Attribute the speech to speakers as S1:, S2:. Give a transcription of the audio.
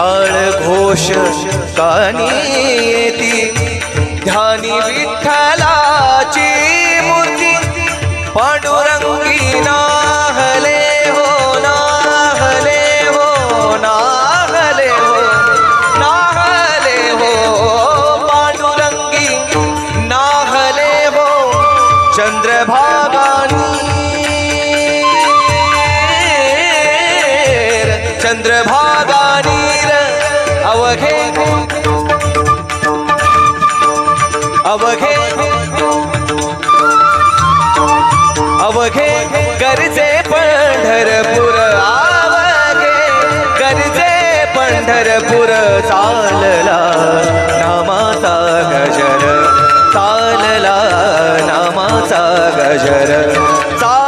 S1: घोष येती ध्यानी विठ्ठलाची मूर्ती, पांडुरंगी नाहले हो नाहले हो नाहले हो नाहले हो, पांडुरंगी नाहले हो चंद्रभागानीर चंद्रभागानीर अवघे अवघे अवघे गरजे पंढरपूर आवघे गरजे पंढरपूर चालला नामाचा गजर चालला नामाचा गजर चाल